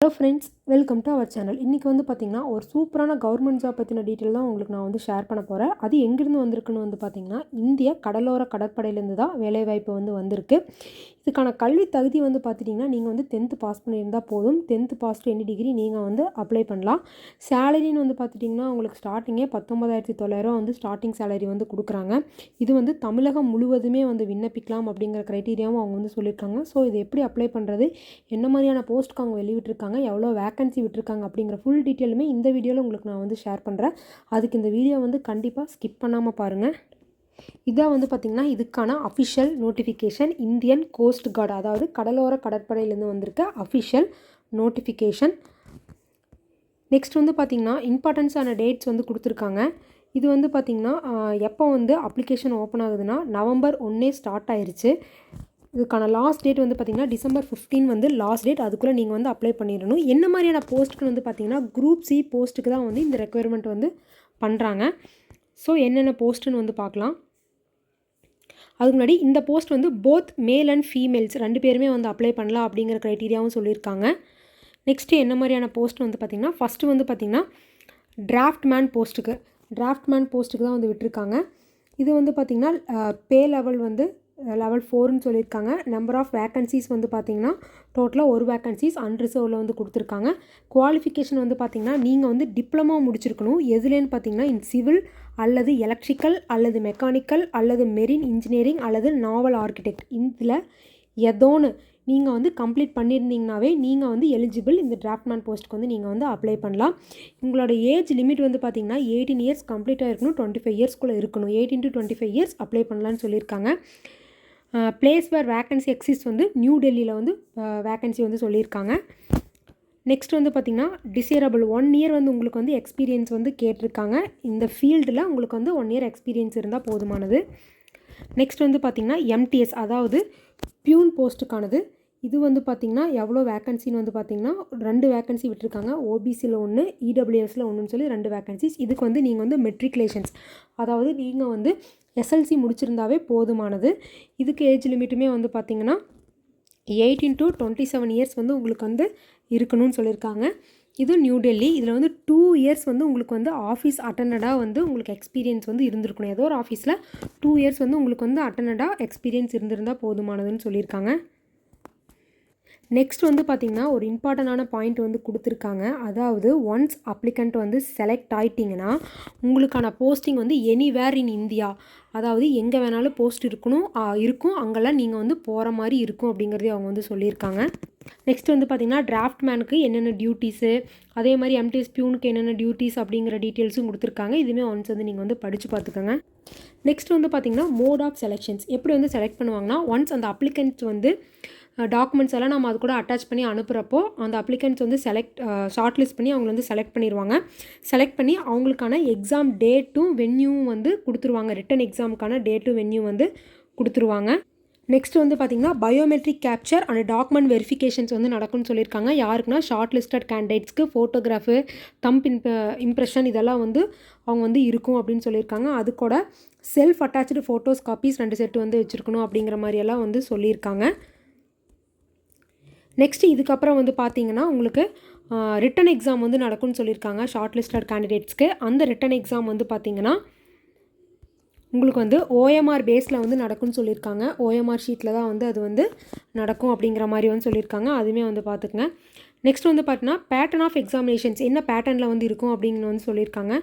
Hello friends welcome to our channel இன்றைக்கி வந்து பார்த்திங்கன்னா ஒரு சூப்பரான கவர்மெண்ட் ஜாப் பற்றின டீட்டெயில் தான் உங்களுக்கு நான் வந்து ஷேர் பண்ண போகிறேன் அது எங்கேருந்து வந்திருக்குன்னு வந்து பார்த்திங்கன்னா இந்திய கடலோர கடற்படையிலேருந்து தான் வேலைவாய்ப்பு வந்து வந்திருக்கு. இதுக்கான கல்வி தகுதி வந்து பார்த்துட்டிங்கன்னா நீங்கள் வந்து டென்த்து பாஸ் பண்ணியிருந்தால் போதும். Tenth pass to any degree நீங்கள் வந்து அப்ளை பண்ணலாம். சேலரின்னு வந்து பார்த்துட்டிங்கன்னா உங்களுக்கு ஸ்டார்டிங்கே பத்தொம்பதாயிரத்தி தொள்ளாயிரம் வந்து ஸ்டார்டிங் சேலரி வந்து கொடுக்குறாங்க. இது வந்து தமிழகம் முழுவதுமே வந்து விண்ணப்பிக்கலாம் அப்படிங்கிற க்ரைட்டீரியாவும் அவங்க வந்து சொல்லியிருக்காங்க. ஸோ இது எப்படி அப்ளை பண்ணுறது என்ன மாதிரியான போஸ்ட்டுக்கு அவங்க வெளியிட்டிருக்காங்க? எவ்வளோ வேக்கன்சி விட்டுருக்காங்க அப்படிங்கிற ஃபுல் டீட்டெயிலுமே இந்த வீடியோவில் உங்களுக்கு நான் வந்து ஷேர் பண்ணுறேன் அதுக்கு இந்த வீடியோ வந்து கண்டிப்பாக ஸ்கிப் பண்ணாமல் பாருங்கள் இதான் வந்து பார்த்திங்கன்னா இதுக்கான official notification Indian coast guard அதாவது கடலோர கடற்படையிலேருந்து வந்திருக்க அஃபிஷியல் நோட்டிஃபிகேஷன் நெக்ஸ்ட் வந்து பார்த்திங்கன்னா இம்பார்ட்டன்ஸான டேட்ஸ் வந்து கொடுத்துருக்காங்க. இது வந்து பார்த்திங்கன்னா எப்போ வந்து அப்ளிகேஷன் ஓப்பன் ஆகுதுன்னா நவம்பர் ஒன்றே ஸ்டார்ட் ஆயிடுச்சு இதுக்கான லாஸ்ட் டேட் வந்து பார்த்திங்கன்னா டிசம்பர் ஃபிஃப்டீன் வந்து லாஸ்ட் டேட் அதுக்குள்ளே நீங்கள் வந்து அப்ளை பண்ணிடணும். என்ன மாதிரியான போஸ்ட்டுக்கு வந்து பார்த்திங்கன்னா குரூப் சி போஸ்ட்டுக்கு தான் வந்து இந்த ரெக்குயர்மெண்ட் வந்து பண்ணுறாங்க ஸோ என்னென்ன போஸ்ட்டுன்னு வந்து பார்க்கலாம். அதுக்கு முன்னாடி இந்த போஸ்ட் வந்து போத் மேல் அண்ட் ஃபீமேல்ஸ் ரெண்டு பேருமே வந்து அப்ளை பண்ணலாம் அப்படிங்கிற க்ரைட்டீரியாவும் சொல்லியிருக்காங்க. நெக்ஸ்ட்டு என்ன மாதிரியான போஸ்ட் வந்து பார்த்திங்கன்னா ஃபஸ்ட்டு வந்து பார்த்திங்கன்னா டிராஃப்ட் மேன் போஸ்ட்டுக்கு டிராஃப்ட் மேன் போஸ்ட்டுக்கு தான் வந்து விட்டுருக்காங்க. இது வந்து பார்த்திங்கன்னா பே லெவல் வந்து லெவல் ஃபோர்னு சொல்லியிருக்காங்க. நம்பர் ஆஃப் வேக்கன்சிஸ் வந்து பார்த்திங்கன்னா டோட்டலாக ஒரு வேக்கன்சிஸ் அன்ரிசர்வில் வந்து கொடுத்துருக்காங்க. குவாலிஃபிகேஷன் வந்து பார்த்திங்கன்னா நீங்கள் வந்து டிப்ளமோ முடிச்சிருக்கணும். எதுலேன்னு பார்த்தீங்கன்னா இன் சிவில் அல்லது எலக்ட்ரிக்கல் அல்லது மெக்கானிக்கல் அல்லது மெரின் இன்ஜினியரிங் அல்லது நாவல் ஆர்கிடெக்ட் இதில் எதோன்னு நீங்கள் வந்து கம்ப்ளீட் பண்ணியிருந்தீங்கனாவே நீங்கள் வந்து எலிஜிபிள் இந்த டிராஃப்ட்மேன் போஸ்ட்டுக்கு வந்து நீங்கள் வந்து அப்ளை பண்ணலாம். உங்களோட ஏஜ் லிமிட் வந்து பார்த்திங்கன்னா எயிட்டீன் இயர்ஸ் கம்ப்ளீட்டாக இருக்கணும். டுவெண்ட்டி ஃபைவ் இயர்ஸ்க்குள்ளே இருக்கணும். Eighteen to twenty five years apply பண்ணலான்னு சொல்லியிருக்காங்க. பிளேஸ் வேர் வேக்கன்சி எக்ஸிஸ்ட் வந்து நியூ டெல்லியில் வந்து வேக்கன்சி வந்து சொல்லியிருக்காங்க. நெக்ஸ்ட் வந்து பார்த்திங்கன்னா டிசேரபிள் ஒன் இயர் வந்து உங்களுக்கு வந்து எக்ஸ்பீரியன்ஸ் வந்து கேட்டிருக்காங்க. இந்த ஃபீல்டில் உங்களுக்கு வந்து ஒன் இயர் எக்ஸ்பீரியன்ஸ் இருந்தால் போதுமானது. நெக்ஸ்ட் வந்து பார்த்திங்கன்னா எம்டிஎஸ் அதாவது பியூன் போஸ்ட்டுக்கானது இது வந்து பார்த்திங்கன்னா எவ்வளோ வேக்கன்சின்னு வந்து பார்த்திங்கன்னா ரெண்டு வேக்கன்சி விட்டுருக்காங்க. ஓபிசியில் ஒன்று இடபிள்யூஎஸில் ஒன்றுன்னு சொல்லி ரெண்டு வேக்கன்சிஸ் இதுக்கு வந்து நீங்கள் வந்து மெட்ரிகுலேஷன்ஸ் அதாவது நீங்கள் வந்து எஸ்எல்சி முடிச்சிருந்தாவே போதுமானது. இதுக்கு ஏஜ் லிமிட்டுமே வந்து பார்த்திங்கன்னா eighteen to twenty seven years வந்து உங்களுக்கு வந்து இருக்கணும்னு சொல்லியிருக்காங்க. இது நியூ டெல்லி இதில் வந்து டூ இயர்ஸ் வந்து உங்களுக்கு வந்து ஆஃபீஸ் அட்டண்டடாக வந்து உங்களுக்கு எக்ஸ்பீரியன்ஸ் வந்து இருந்திருக்கணும். ஏதோ ஒரு ஆஃபீஸில் டூ இயர்ஸ் வந்து உங்களுக்கு வந்து அட்டண்டடாக எக்ஸ்பீரியன்ஸ் இருந்திருந்தால் போதுமானதுன்னு சொல்லியிருக்காங்க. நெக்ஸ்ட் வந்து பார்த்திங்கன்னா ஒரு இம்பார்ட்டண்டான பாயிண்ட் வந்து கொடுத்துருக்காங்க. அதாவது ஒன்ஸ் அப்ளிகண்ட் வந்து செலக்ட் ஆயிட்டிங்கன்னா உங்களுக்கான போஸ்டிங் வந்து எனிவேர் இன் இந்தியா அதாவது எங்கே வேணாலும் போஸ்ட் இருக்கணும் இருக்கும். அங்கெல்லாம் நீங்கள் வந்து போகிற மாதிரி இருக்கும் அப்படிங்கிறதே அவங்க வந்து சொல்லியிருக்காங்க. நெக்ஸ்ட் வந்து பார்த்திங்கன்னா டிராஃப்ட் மேனுக்கு என்னென்ன டியூட்டிஸு அதே மாதிரி எம்டிஎஸ் பியூனுக்கு என்னென்ன டியூட்டிஸ் அப்படிங்கிற டீட்டெயில்ஸும் கொடுத்துருக்காங்க. இதுவுமே ஒன்ஸ் வந்து நீங்கள் வந்து படித்து பார்த்துக்கோங்க நெக்ஸ்ட் வந்து பார்த்திங்கன்னா மோட் ஆஃப் செலெக்ஷன்ஸ் எப்படி வந்து செலக்ட் பண்ணுவாங்கன்னா ஒன்ஸ் அந்த அப்ளிகன்ட் வந்து டாக்குமெண்ட்ஸ் எல்லாம் நம்ம அது கூட அட்டாச் பண்ணி அனுப்புகிறப்போ அந்த அப்ளிகன்ட்ஸ் வந்து செலக்ட் ஷார்ட் லிஸ்ட் பண்ணி அவங்கள வந்து செலக்ட் பண்ணிடுவாங்க செலக்ட் பண்ணி அவங்களுக்கான எக்ஸாம் டேட்டும் வென்யூவும் வந்து கொடுத்துருவாங்க. ரிட்டன் எக்ஸாமுக்கான டேட்டும் வென்யூ வந்து கொடுத்துருவாங்க. நெக்ஸ்ட் வந்து பார்த்திங்கன்னா biometric capture and document verifications வந்து நடக்கும்னு சொல்லியிருக்காங்க. யாருக்குன்னா ஷார்ட் லிஸ்டட் கேண்டிடேட்ஸ்க்கு ஃபோட்டோகிராஃபு தம்ப் இம்ப் இம்ப்ரெஷன் இதெல்லாம் வந்து அவங்க வந்து இருக்கும் அப்படின்னு சொல்லியிருக்காங்க. அது கூட செல்ஃப் அட்டாச்சு ஃபோட்டோஸ் காப்பீஸ் ரெண்டு செட்டு வந்து வச்சுருக்கணும் அப்படிங்கிற மாதிரியெல்லாம் வந்து சொல்லியிருக்காங்க. நெக்ஸ்ட்டு இதுக்கப்புறம் வந்து பார்த்தீங்கன்னா உங்களுக்கு ரிட்டன் எக்ஸாம் வந்து நடக்கும்னு சொல்லியிருக்காங்க ஷார்ட் லிஸ்டட் கேண்டிடேட்ஸ்க்கு அந்த ரிட்டன் எக்ஸாம் வந்து பார்த்திங்கன்னா உங்களுக்கு வந்து ஓஎம்ஆர் பேஸில் வந்து நடக்கும்னு சொல்லியிருக்காங்க. ஓஎம்ஆர் ஷீட்டில் தான் வந்து அது வந்து நடக்கும் அப்படிங்கிற மாதிரி வந்து சொல்லியிருக்காங்க. அதுவுமே வந்து பார்த்துக்குங்க நெக்ஸ்ட் வந்து பார்த்தீங்கன்னா பேட்டர்ன் ஆஃப் எக்ஸாமினேஷன்ஸ் என்ன பேட்டர்னில் வந்து இருக்கும் அப்படின்னு வந்து சொல்லியிருக்காங்க.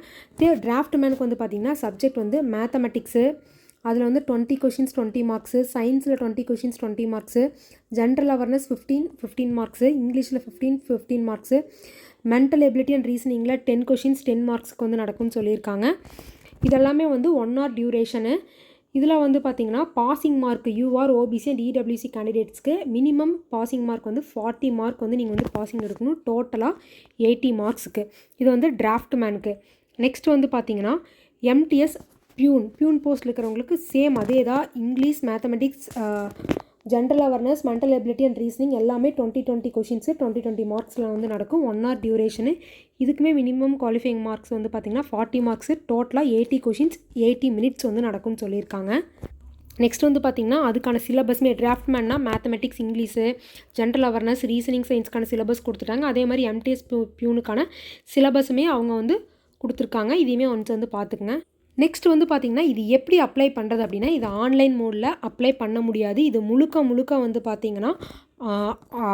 டிராஃப்ட் மேனுக்கு வந்து பார்த்திங்கன்னா சப்ஜெக்ட் வந்து மேத்தமெட்டிக்ஸு அதில் வந்து டுவெண்ட்டி கொஷின்ஸ் டுவெண்ட்டி மார்க்ஸு சயின்ஸில் twenty questions twenty marks general awareness fifteen fifteen marks இங்கிலீஷில் fifteen fifteen marks mental ability and ரீசனிங்கில் ten questions ten மார்க்ஸ்க்கு வந்து நடக்கும்னு சொல்லியிருக்காங்க. இதெல்லாமே வந்து ஒன் ஆர் டியூரேஷனு இதில் வந்து பார்த்திங்கன்னா passing mark UR OBC and EWS கேண்டிடேட்ஸ்க்கு minimum passing mark வந்து ஃபார்ட்டி மார்க் வந்து நீங்கள் வந்து பாசிங் எடுக்கணும். டோட்டலாக எயிட்டி மார்க்ஸுக்கு இது வந்து டிராஃப்ட் மேனுக்கு நெக்ஸ்ட் வந்து பார்த்திங்கன்னா எம்டிஎஸ் பியூன் பியூன் போஸ்ட்டில் இருக்கிறவங்களுக்கு சேம் அதே தான் English mathematics general awareness mental ability and reasoning எல்லாமே twenty twenty questions twenty twenty மார்க்ஸில் வந்து நடக்கும். ஒன் ஆர் டியூரேஷனு இதுக்குமே மினிமம் குவாலிஃபைங் மார்க்ஸ் வந்து பார்த்திங்கன்னா ஃபார்ட்டி மார்க்ஸு டோட்டலாக எயிட்டி கொஷின்ஸ் எயிட்டி மினிட்ஸ் வந்து நடக்கும்னு சொல்லியிருக்காங்க. நெக்ஸ்ட் வந்து பார்த்திங்கன்னா அதுக்கான சிலபஸ்மே டிராஃப்ட்மேன்னா mathematics English general awareness reasoning சயின்ஸ்க்கான syllabus கொடுத்துட்டாங்க. அதே மாதிரி எம்டிஎஸ் பியூனுக்கான சிலபஸுமே அவங்க வந்து கொடுத்துருக்காங்க. இதையுமே ஒன்ஸ் வந்து பார்த்துக்குங்க. நெக்ஸ்ட் வந்து பார்த்திங்கன்னா இது எப்படி அப்ளை பண்ணுறது அப்படின்னா இது ஆன்லைன் மோடில் அப்ளை பண்ண முடியாது. இது முழுக்க முழுக்க வந்து பார்த்திங்கன்னா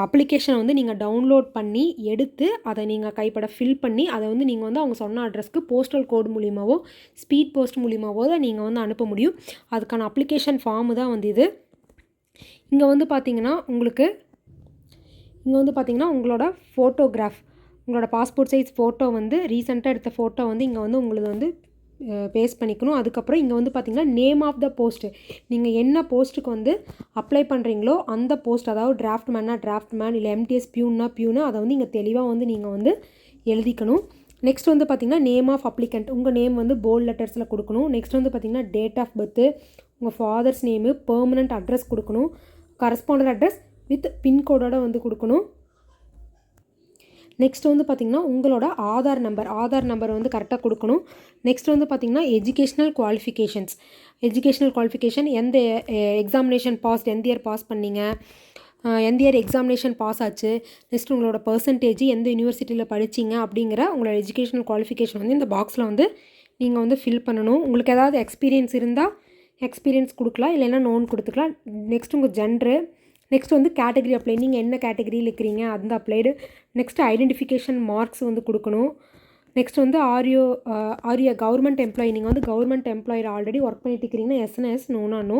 அப்ளிகேஷனை வந்து நீங்கள் டவுன்லோட் பண்ணி எடுத்து அதை நீங்கள் கைப்பட ஃபில் பண்ணி அதை வந்து நீங்கள் வந்து அவங்க சொன்ன அட்ரஸ்க்கு போஸ்டல் கோட் மூலியமாகவோ ஸ்பீட் போஸ்ட் மூலியமாவோ தான் நீங்கள் வந்து அனுப்ப முடியும். அதுக்கான அப்ளிகேஷன் ஃபார்மு தான் வந்து இது. இங்கே வந்து பார்த்திங்கன்னா உங்களுக்கு இங்கே வந்து பார்த்திங்கன்னா உங்களோட ஃபோட்டோகிராஃப் உங்களோட பாஸ்போர்ட் சைஸ் ஃபோட்டோ வந்து ரீசெண்டாக எடுத்த ஃபோட்டோ வந்து இங்கே வந்து உங்களுக்கு வந்து பேஸ் பண்ணிக்கணும். அதுக்கப்புறம் இங்கே வந்து பார்த்திங்கன்னா நேம் ஆஃப் த போஸ்ட்டு நீங்கள் என்ன போஸ்ட்டுக்கு வந்து அப்ளை பண்ணுறீங்களோ அந்த போஸ்ட் அதாவது டிராஃப்ட் மேனா டிராஃப்ட் மேன் இல்லை எம்டிஎஸ் பியூன்னா பியூனா அதை வந்து இங்கே தெளிவாக வந்து நீங்கள் வந்து எழுதிக்கணும். நெக்ஸ்ட் வந்து பார்த்திங்கன்னா நேம் ஆஃப் அப்ளிகண்ட் உங்கள் நேம் வந்து போல்ட் லெட்டர்ஸில் கொடுக்கணும். நெக்ஸ்ட் வந்து பார்த்திங்கன்னா டேட் ஆஃப் பர்த்து உங்கள் ஃபாதர்ஸ் நேமு பெர்மனண்ட் அட்ரஸ் கொடுக்கணும். கரஸ்பாண்டட் அட்ரஸ் வித் பின்கோடோட வந்து கொடுக்கணும். நெக்ஸ்ட் வந்து பார்த்திங்கன்னா உங்களோட ஆதார் நம்பர் ஆதார் நம்பர் வந்து கரெக்டாக கொடுக்கணும். நெக்ஸ்ட் வந்து பார்த்திங்கன்னா எஜுகேஷ்னல் குவாலிஃபிகேஷன்ஸ் எஜுகேஷ்னல் குவாலிஃபிகேஷன் எந்த எக்ஸாமினேஷன் பாஸ் எந்த இயர் பாஸ் பண்ணீங்க? எந்த இயர் எக்ஸாமினேஷன் பாஸ் ஆச்சு. நெக்ஸ்ட் உங்களோட பர்சன்டேஜ் எந்த யூனிவர்சிட்டியில் படிச்சிங்க அப்படிங்கிற உங்களோட எஜுகேஷனல் குவாலிஃபிகேஷன் வந்து இந்த பாக்ஸில் வந்து நீங்கள் வந்து ஃபில் பண்ணணும். உங்களுக்கு ஏதாவது எக்ஸ்பீரியன்ஸ் இருந்தால் எக்ஸ்பீரியன்ஸ் கொடுக்கலாம். இல்லைன்னா நோன் கொடுத்துக்கலாம். நெக்ஸ்ட் உங்கள் ஜென்ரு நெக்ஸ்ட் வந்து கேட்டகரி அப்ளை நீங்கள் என்ன கேட்டகரியில் இருக்கிறீங்க அந்த அப்ளைடு நெக்ஸ்ட் ஐடென்டிஃபிகேஷன் மார்க்ஸ் வந்து கொடுக்கணும். நெக்ஸ்ட் வந்து ஆரியோ ஆரியா கவர்மெண்ட் எம்ப்ளாயி நீங்கள் வந்து கவர்மெண்ட் எம்ப்ளாயர் ஆல்ரெடி ஒர்க் பண்ணிட்டு இருக்கிறீங்கன்னா எஸ்என்எஸ் நோனா நோ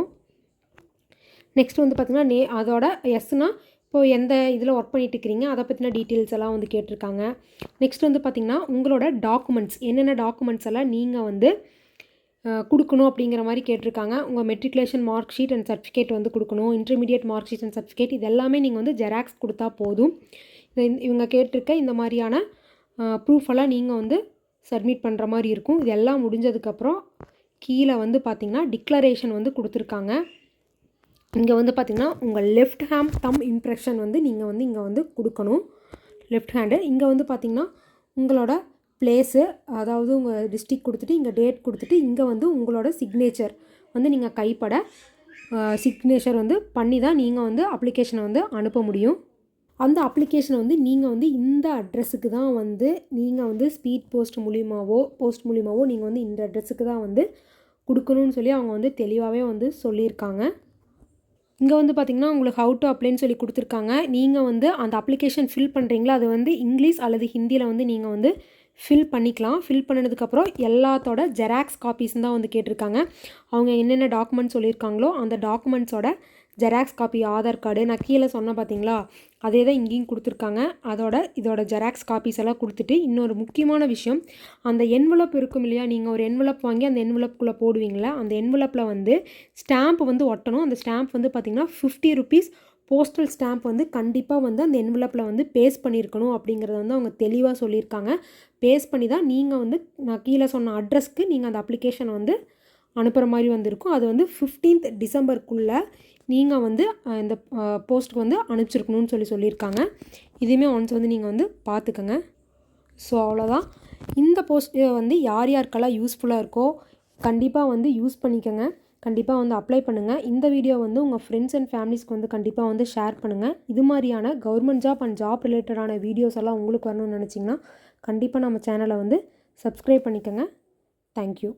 நெக்ஸ்ட் வந்து பார்த்திங்கன்னா நே அதோட எஸ்னா இப்போது எந்த இதில் ஒர்க் பண்ணிட்டு இருக்கிறீங்க அதை பற்றின டீட்டெயில்ஸ் எல்லாம் வந்து கேட்டிருக்காங்க. நெக்ஸ்ட் வந்து பார்த்திங்கன்னா உங்களோட டாக்குமெண்ட்ஸ் என்னென்ன டாக்குமெண்ட்ஸ் எல்லாம் நீங்கள் வந்து கொடுக்கணும் அப்படிங்கிற மாதிரி கேட்டிருக்காங்க. உங்கள் matriculation mark sheet and certificate வந்து கொடுக்கணும். Intermediate mark sheet and certificate இது எல்லாமே நீங்கள் வந்து ஜெராக்ஸ் கொடுத்தா போதும். இவங்க கேட்டிருக்க இந்த மாதிரியான ப்ரூஃப் எல்லாம் நீங்கள் வந்து சப்மிட் பண்ணுற மாதிரி இருக்கும். இது எல்லாம் முடிஞ்சதுக்கப்புறம் கீழே வந்து பார்த்திங்கன்னா டிக்ளரேஷன் வந்து கொடுத்துருக்காங்க. இங்கே வந்து பார்த்திங்கன்னா உங்கள் லெஃப்ட் ஹேண்ட் தம் இம்ப்ரெஷன் வந்து நீங்கள் வந்து இங்கே வந்து கொடுக்கணும். லெஃப்ட் ஹேண்டு இங்கே வந்து பார்த்திங்கன்னா உங்களோட பிளேஸு அதாவது உங்கள் டிஸ்ட்ரிக் கொடுத்துட்டு இங்கே டேட் கொடுத்துட்டு இங்கே வந்து உங்களோட சிக்னேச்சர் வந்து நீங்கள் கைப்பட சிக்னேச்சர் வந்து பண்ணி தான் நீங்கள் வந்து அப்ளிகேஷனை வந்து அனுப்ப முடியும். அந்த அப்ளிகேஷனை வந்து நீங்கள் வந்து இந்த அட்ரஸுக்கு தான் வந்து நீங்கள் வந்து ஸ்பீட் போஸ்ட் மூலியமாகவோ போஸ்ட் மூலியமாகவோ நீங்கள் வந்து இந்த அட்ரஸுக்கு தான் வந்து கொடுக்கணும்னு சொல்லி அவங்க வந்து தெளிவாகவே வந்து சொல்லியிருக்காங்க. இங்கே வந்து பார்த்திங்கன்னா உங்களுக்கு ஹவு டு அப்ளைன்னு சொல்லி கொடுத்துருக்காங்க. நீங்கள் வந்து அந்த அப்ளிகேஷன் ஃபில் பண்ணுறீங்களா அது வந்து இங்கிலீஷ் அல்லது ஹிந்தியில் வந்து நீங்கள் வந்து ஃபில் பண்ணிக்கலாம். ஃபில் பண்ணினதுக்கப்புறம் எல்லாத்தோட ஜெராக்ஸ் காப்பீஸ் தான் வந்து கேட்டிருக்காங்க. அவங்க என்னென்ன டாக்குமெண்ட் சொல்லியிருக்காங்களோ அந்த டாக்குமெண்ட்ஸோட ஜெராக்ஸ் காப்பி ஆதார் கார்டு நான் கீழே சொன்னேன் பார்த்தீங்களா அதே தான் இங்கேயும் கொடுத்துருக்காங்க. அதோட இதோட ஜெராக்ஸ் காப்பீஸ் எல்லாம் கொடுத்துட்டு இன்னொரு முக்கியமான விஷயம் அந்த என்வலப் இருக்கும் இல்லையா? நீங்கள் ஒரு என்வலப் வாங்கி அந்த என்வலப்புக்குள்ளே போடுவீங்களா அந்த என்வலப்பில் வந்து ஸ்டாம்ப் வந்து ஒட்டணும். அந்த ஸ்டாம்ப் வந்து பார்த்திங்கன்னா ஃபிஃப்டி ருபீஸ் போஸ்டல் ஸ்டாம்ப் வந்து கண்டிப்பாக வந்து அந்த என்வலப்பில் வந்து பேஸ் பண்ணியிருக்கணும் அப்படிங்கிறத வந்து அவங்க தெளிவாக சொல்லியிருக்காங்க. பேஸ் பண்ணி தான் நீங்கள் வந்து நான் கீழே சொன்ன அட்ரஸ்க்கு நீங்கள் அந்த அப்ளிகேஷனை வந்து அனுப்புகிற மாதிரி வந்திருக்கும். அது வந்து ஃபிஃப்டீன்த் டிசம்பருக்குள்ளே நீங்கள் வந்து இந்த போஸ்ட்டுக்கு வந்து அனுப்பிச்சிருக்கணும்னு சொல்லி சொல்லியிருக்காங்க. இதையுமே ஒன்ஸ் வந்து நீங்கள் வந்து பார்த்துக்கோங்க ஸோ அவ்வளோதான் இந்த போஸ்ட்டு வந்து யார் யாருக்கெல்லாம் யூஸ்ஃபுல்லாக இருக்கோ கண்டிப்பாக வந்து யூஸ் பண்ணிக்கோங்க. கண்டிப்பாக வந்து அப்ளை பண்ணுங்கள் இந்த வீடியோ வந்து உங்கள் ஃப்ரெண்ட்ஸ் அண்ட் ஃபேமிலிஸ்க்கு வந்து கண்டிப்பாக வந்து ஷேர் பண்ணுங்கள் இது மாதிரியான கவர்மெண்ட் ஜாப் அண்ட் ஜாப் ரிலேட்டடான வீடியோஸ் எல்லாம் உங்களுக்கு வரணும்னு நினச்சிங்கன்னா கண்டிப்பாக நம்ம சேனலை வந்து சப்ஸ்கிரைப் பண்ணிக்கோங்க. தேங்க்யூ